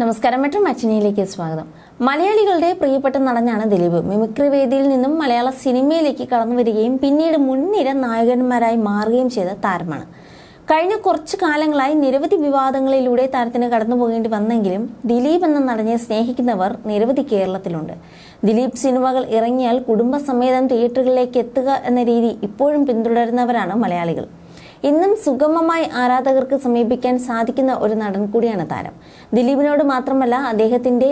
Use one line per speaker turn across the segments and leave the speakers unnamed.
നമസ്കാരം മെട്രോ മച്ചിനിയിലേക്ക് സ്വാഗതം. മലയാളികളുടെ പ്രിയപ്പെട്ട നടനാണ് ദിലീപ്. മിമിക്രി വേദിയിൽ നിന്നും മലയാള സിനിമയിലേക്ക് കടന്നു വരികയും പിന്നീട് മുൻനിര നായകന്മാരായി മാറുകയും ചെയ്ത താരമാണ്. കഴിഞ്ഞ കുറച്ചു കാലങ്ങളായി നിരവധി വിവാദങ്ങളിലൂടെ താരത്തിന് കടന്നു പോകേണ്ടി വന്നെങ്കിലും ദിലീപ് എന്ന നടനെ സ്നേഹിക്കുന്നവർ നിരവധി കേരളത്തിലുണ്ട്. ദിലീപ് സിനിമകൾ ഇറങ്ങിയാൽ കുടുംബസമേതം തിയേറ്ററുകളിലേക്ക് എത്തുക എന്ന രീതി ഇപ്പോഴും പിന്തുടരുന്നവരാണ് മലയാളികൾ. ഇന്നും സുഗമമായി ആരാധകർക്ക് സമീപിക്കാൻ സാധിക്കുന്ന ഒരു നടൻ കൂടിയാണ് താരം. ദിലീപിനോട് മാത്രമല്ല അദ്ദേഹത്തിന്റെ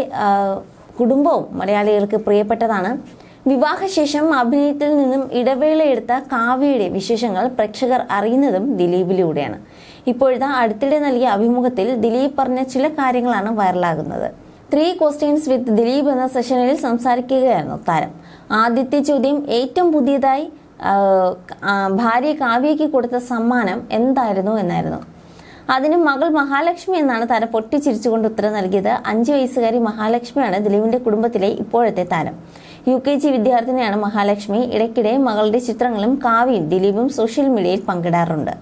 കുടുംബവും മലയാളികൾക്ക് പ്രിയപ്പെട്ടതാണ്. വിവാഹശേഷം അഭിനയത്തിൽ നിന്നും ഇടവേള എടുത്ത കാവ്യയുടെ വിശേഷങ്ങൾ പ്രേക്ഷകർ അറിയുന്നതും ദിലീപിലൂടെയാണ്. ഇപ്പോഴത്തെ അടുത്തിടെ നൽകിയ അഭിമുഖത്തിൽ ദിലീപ് പറഞ്ഞ ചില കാര്യങ്ങളാണ് വൈറലാകുന്നത്. ത്രീ ക്വസ്റ്റ്യൻസ് വിത്ത് ദിലീപ് എന്ന സെഷനിൽ സംസാരിക്കുകയായിരുന്നു താരം. ആദ്യത്തെ ചോദ്യം ഏറ്റവും പുതിയതായി ഭാര്യ കാവ്യയ്ക്ക് കൊടുത്ത സമ്മാനം എന്തായിരുന്നു എന്നായിരുന്നു. അതിന് മകൾ മഹാലക്ഷ്മി എന്നാണ് താരം പൊട്ടിച്ചിരിച്ചുകൊണ്ട് ഉത്തരം നൽകിയത്. അഞ്ച് വയസ്സുകാരി മഹാലക്ഷ്മിയാണ് ദിലീപിന്റെ കുടുംബത്തിലെ ഇപ്പോഴത്തെ താരം. യു കെ ജി വിദ്യാർത്ഥിനിയാണ് മഹാലക്ഷ്മി. ഇടയ്ക്കിടെ മകളുടെ ചിത്രങ്ങളും കാവ്യയും ദിലീപും സോഷ്യൽ മീഡിയയിൽ പങ്കിടാറുണ്ട്.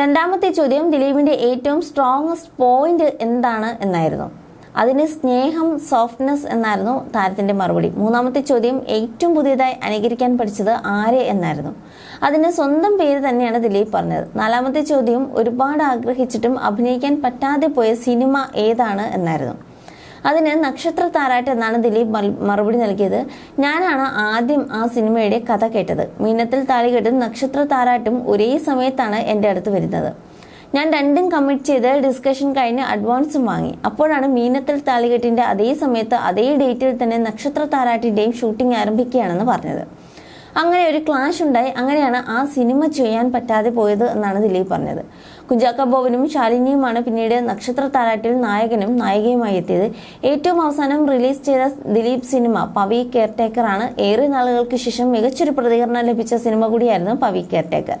രണ്ടാമത്തെ ചോദ്യം ദിലീപിന്റെ ഏറ്റവും സ്ട്രോങ്സ്റ്റ് പോയിന്റ് എന്താണ് എന്നായിരുന്നു. അതിന് സ്നേഹം സോഫ്റ്റ്നെസ് എന്നായിരുന്നു താരത്തിന്റെ മറുപടി. മൂന്നാമത്തെ ചോദ്യം ഏറ്റവും പുതിയതായി അനുകരിക്കാൻ പഠിച്ചത് ആരെ എന്നായിരുന്നു. അതിന് സ്വന്തം പേര് തന്നെയാണ് ദിലീപ് പറഞ്ഞത്. നാലാമത്തെ ചോദ്യം ഒരുപാട് ആഗ്രഹിച്ചിട്ടും അഭിനയിക്കാൻ പറ്റാതെ പോയ സിനിമ ഏതാണ് എന്നായിരുന്നു. അതിന് നക്ഷത്ര താരാട്ട് എന്നാണ് ദിലീപ് മറുപടി നൽകിയത്. ഞാനാണ് ആദ്യം ആ സിനിമയുടെ കഥ കേട്ടത്. മീനത്തിൽ താലികെട്ടും നക്ഷത്ര താരാട്ടും ഒരേ സമയത്താണ് എന്റെ അടുത്ത് വരുന്നത്. ഞാൻ രണ്ടും കമ്മിറ്റ് ചെയ്ത് ഡിസ്കഷൻ കഴിഞ്ഞ് അഡ്വാൻസും വാങ്ങി. അപ്പോഴാണ് മീനത്തിൽ താലികെട്ടിന്റെ അതേ സമയത്ത് അതേ ഡേറ്റിൽ തന്നെ നക്ഷത്ര താരാട്ടിന്റെയും ഷൂട്ടിംഗ് ആരംഭിക്കുകയാണെന്ന് പറഞ്ഞത്. അങ്ങനെ ഒരു ക്ലാഷ് ഉണ്ടായി. അങ്ങനെയാണ് ആ സിനിമ ചെയ്യാൻ പറ്റാതെ പോയത് എന്നാണ് ദിലീപ് പറഞ്ഞത്. കുഞ്ചാക്ക ബോബനും ശാലിനിയുമാണ് പിന്നീട് നക്ഷത്ര താരാട്ടിൽ നായകനും നായികയുമായി എത്തിയത്. ഏറ്റവും അവസാനം റിലീസ് ചെയ്ത ദിലീപ് സിനിമ പവി കെയർടേക്കറാണ്. ഏറെ നാളുകൾക്ക് ശേഷം മികച്ചൊരു പ്രതികരണം ലഭിച്ച സിനിമ കൂടിയായിരുന്നു Pavi Caretaker.